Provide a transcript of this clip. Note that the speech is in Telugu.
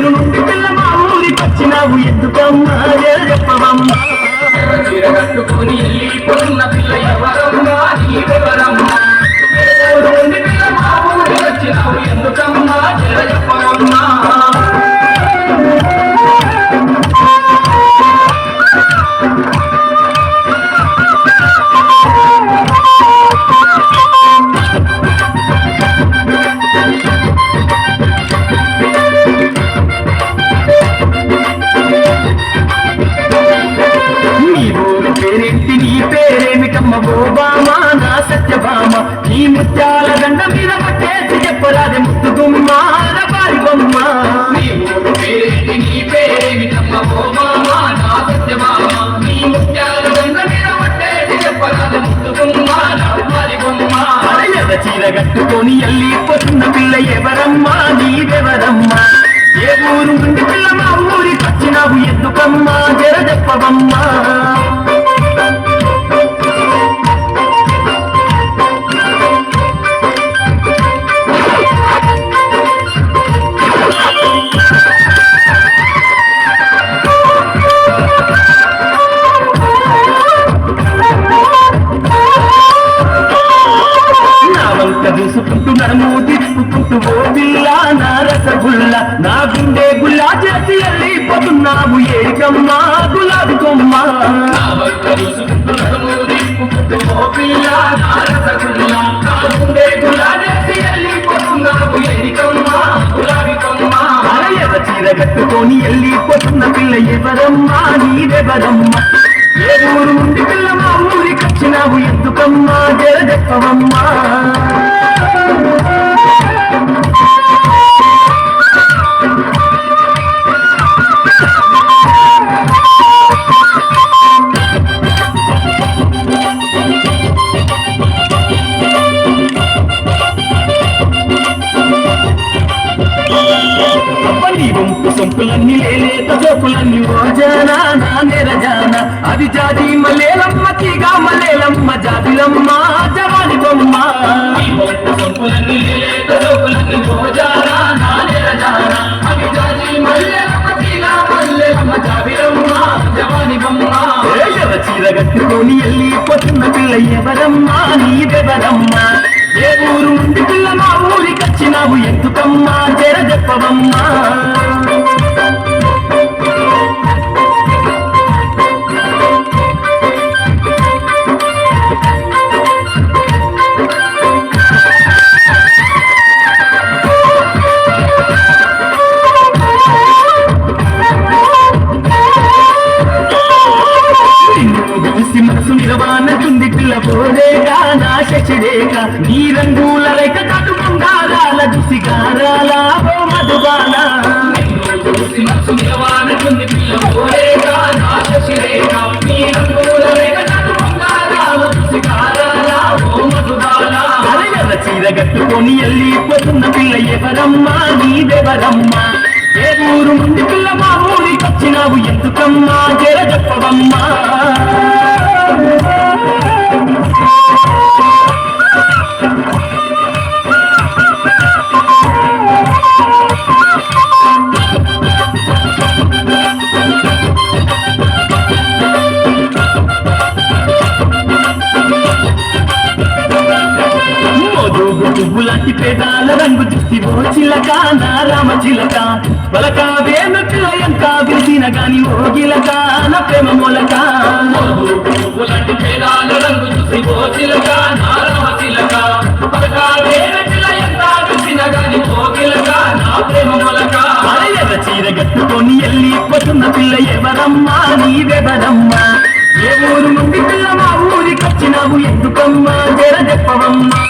ఏ ఊరు పిల్ల మా ఊరికి వచ్చినావు ఎందుకమ్మా చెప్పవమ్మా చీర కట్టుకొని వెళ్ళిపోతున్న పిల్ల ఎవరమ్మా? నీవెవరమ్మా ముత్యాల దండ మీద పట్టేసి చెప్పరాదే ముద్దు గుమ్మ రబారి బొమ్మ. నీ ముత్యాల మీద పట్టేసి చెప్పరాదు బొమ్మ. చీర కట్టుకొని పిల్ల ఎవరమ్మా? నీవెవరమ్మా? నా గుండె గుల్లా చేసి వెళ్ళిపోతున్నావు. ఏడికమ్మా గులాబీ కొమ్మ? నా భర్త చూసుకుంటూ పిల్ల చీర కట్టుకొని వెళ్ళిపోతున్న పిల్ల ఎవరమ్మా? నీవెవరమ్మా ఏ ఊరు నుండి పిల్ల మా ఊరికి వచ్చినావు. ఎందుకమ్మా? జర చెప్పవమ్మా? వంపు సొంపులన్నీ లేలేత జోకులన్నీ నా నెరజాన. అది జాతి మలేలమ్మ తీగా మలేలమ్మ జాతిలమ్మ జవాని బొమ్మ. ఈ లేత నా జవాని బొమ్మ చీర కట్టుకొని పిల్ల ఎవరమ్మా? నీవెవరమ్మా ఏ ఊరు ఉండి పిల్ల మా ఊరికి వచ్చినావు ఎందుకమ్మా? జర చెప్పవమ్మా. శశిరేఖ నీ రంగుల రేఖ కాటు బంగారాల ఓ మధుబాల చూసి మనసు నిలవానుకుంది పిల్ల పోలేక నా శశిరేఖ నీ రంగుల రేఖ నటు బంగారాలు ఓ మధుబాల. అరగల చీర కట్టుకొని వెళ్ళిపోతున్న పిల్ల ఎవరమ్మా? నీదెవరమ్మా? ఏ ఊరు ముందు పిల్ల మా ఊరికి వచ్చినావు ఎందుకమ్మా? జర చెప్పవమ్మా చిలక నా రామ చిలక. బలక వేమకుల ఎంత విరిసిన గాని ఓ గిలక నా ప్రేమ మూలక. పువ్వులాంటి పేదాల రంగు చూసి ఓ చిలక నారమ చిలక. పలకా పిల్ల ఎంత చూసిన గాని ఓ చిలక నా ప్రేమ మొలక. చీర కట్టుకొని వెళ్ళిపోతున్న పిల్ల ఎవరమ్మా? నీవెవరమ్మా ఏ ఊరు నుండి పిల్ల మా ఎందుకమ్మా? జర చెప్పవమ్మా.